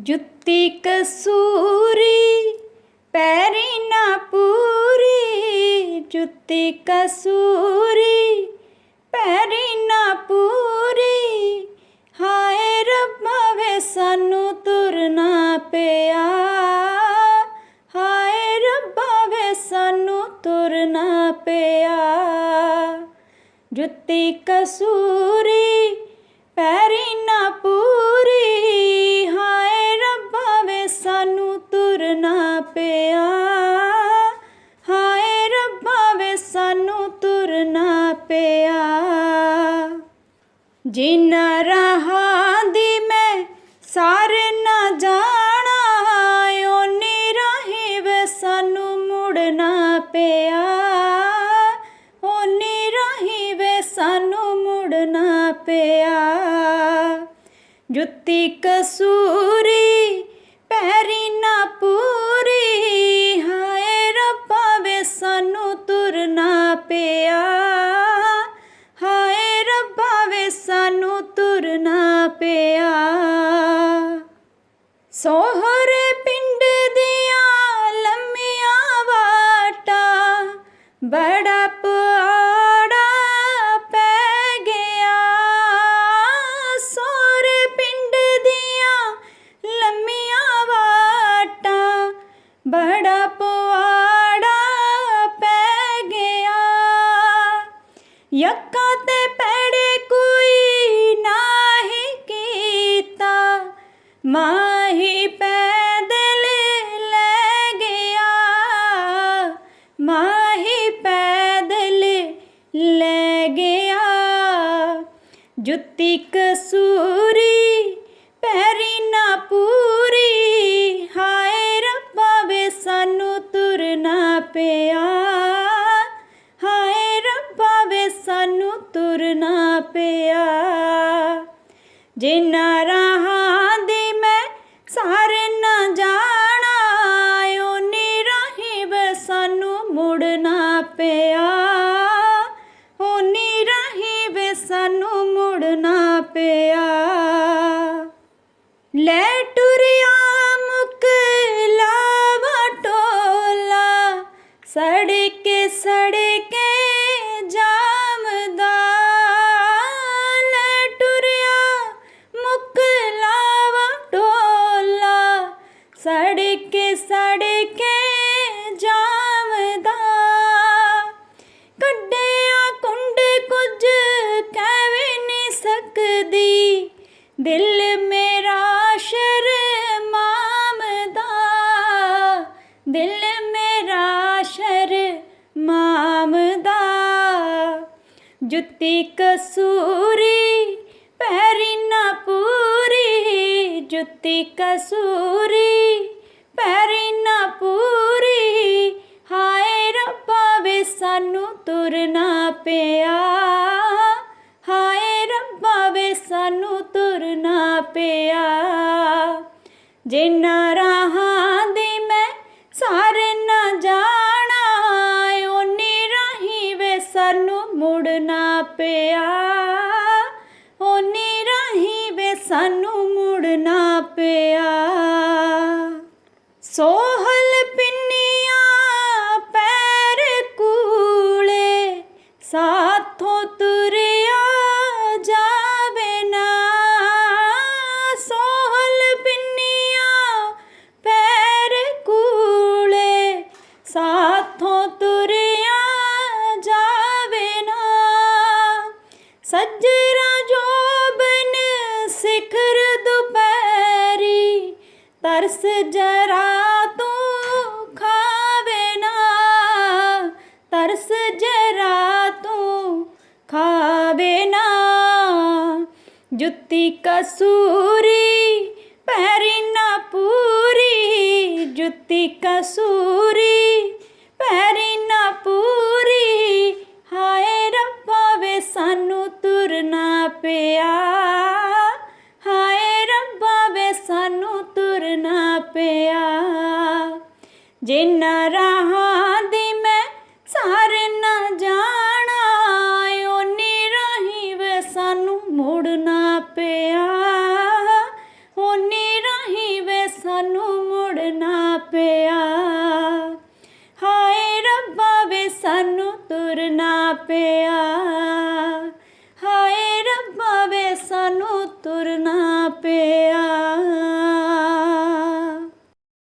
ਜੁੱਤੀ ਕਸੂਰੀ, ਪੈਰੀ ਨਾ ਪੂਰੀ। ਜੁੱਤੀ ਕਸੂਰੀ, ਪੈਰੀ ਨਾ ਪੂਰੀ। ਹਾਏ ਰੱਬਾ ਵੇ ਸਾਨੂੰ ਤੁਰਨਾ ਪਿਆ। ਹਾਏ ਰੱਬਾ ਵੇ ਸਾਨੂੰ ਤੁਰਨਾ ਪਿਆ। ਜੁੱਤੀ ਕਸੂਰੀ, ਪੈਰੀ ਜਿਨ੍ਹਾਂ ਰਾਹਾਂ ਦੀ ਮੈਂ ਸਾਰੇ ਨਾ ਜਾਣਾ, ਓਨੀ ਰਾਹੀਂ ਵੇ ਸਾਨੂੰ ਮੁੜਨਾ ਪਿਆ। ਓਨੀ ਰਾਹੀਂ ਵੇ ਸਾਨੂੰ ਮੁੜਨਾ ਪਿਆ। ਜੁੱਤੀ ਕਸੂਰੀ ਪੈਰੀ ਨਾ ਪੂਰੀ ਬੜਾ ਪੁਆੜਾ ਪੈ ਗਿਆ। ਸੋਹਰੇ ਪਿੰਡ ਦੀਆਂ ਲੰਮੀਆਂ ਵਾਟਾਂ ਬੜਾ ਪੁਆੜਾ ਪੈ ਗਿਆ। ਯੱਕਾ ਤੇ ਪੈੜੇ ਕੋਈ ਨਾਹੀ ਕੀਤਾ। ਮਾਂ ਤੁਰਨਾ ਪਿਆ। ਜਿਨ੍ਹਾਂ ਰਾਹਾਂ ਦੀ ਮੈਂ ਸਾਰੇ ਨਾ ਜਾਣਾ, ਓਨੀ ਰਾਹੀਂ ਵੇ ਸਾਨੂੰ ਮੁੜਨਾ ਪਿਆ। ਓਨੀ ਰਾਹੀਂ ਵੇ ਸਾਨੂੰ ਮੁੜਨਾ ਪਿਆ। ਲੈ ਟੁਰਿਆ ਮੁਕ ਲਾਵਾ ਟੋਲਾ, ਸੜਕੇ ਸੜੇ ਦਿਲ ਮੇਰਾ ਸ਼ਰਮਾਮਦਾ ਦਿਲ ਮੇਰਾ ਸ਼ਰਮਾਮਦਾ ਜੁੱਤੀ ਕਸੂਰੀ, ਪੈਰੀ ਨਾ ਪੂਰੀ। ਜੁੱਤੀ ਕਸੂਰੀ, ਪੈਰੀ ਨਾ ਪਿਆ। ਜਿਨ੍ਹਾਂ ਰਾਹਾਂ ਦੀ ਮੈਂ ਸਾਰੇ ਨਾ ਜਾਣਾ, ਓਨੀ ਰਾਹੀਂ ਵੇ ਸਾਨੂੰ ਮੁੜਨਾ ਪਿਆ। ਓਨੀ ਰਾਹੀਂ ਵੇ ਸਾਨੂੰ ਮੁੜਨਾ ਪਿਆ। ਸੋਹਲ ਪਿੰਨੀ ਤਰਸ ਜਰਾ ਤੂੰ ਖਾਵੇ ਨਾ। ਤਰਸ ਜਰਾ ਤੂੰ ਖਾਵੇ ਨਾ। ਜੁੱਤੀ ਕਸੂਰੀ ਪੈਰੀ ਨਾ ਪੂਰੀ। ਜੁੱਤੀ ਕਸੂਰੀ ਪੈਰੀ ਜਿਨ੍ਹਾਂ ਰਾਹਾਂ ਦੀ ਮੈਂ ਸਾਰੇ ਨਾ ਜਾਣਾ, ਓਨੀ ਰਾਹੀਂ ਵੇ ਸਾਨੂੰ ਮੁੜਨਾ ਪਿਆ। ਓਨੀ ਰਾਹੀਂ ਵੇ ਸਾਨੂੰ ਮੁੜਨਾ ਪਿਆ। ਹਾਏ ਰੱਬਾ, ਵੇ ਸਾਨੂੰ ਤੁਰਨਾ ਪਿਆ।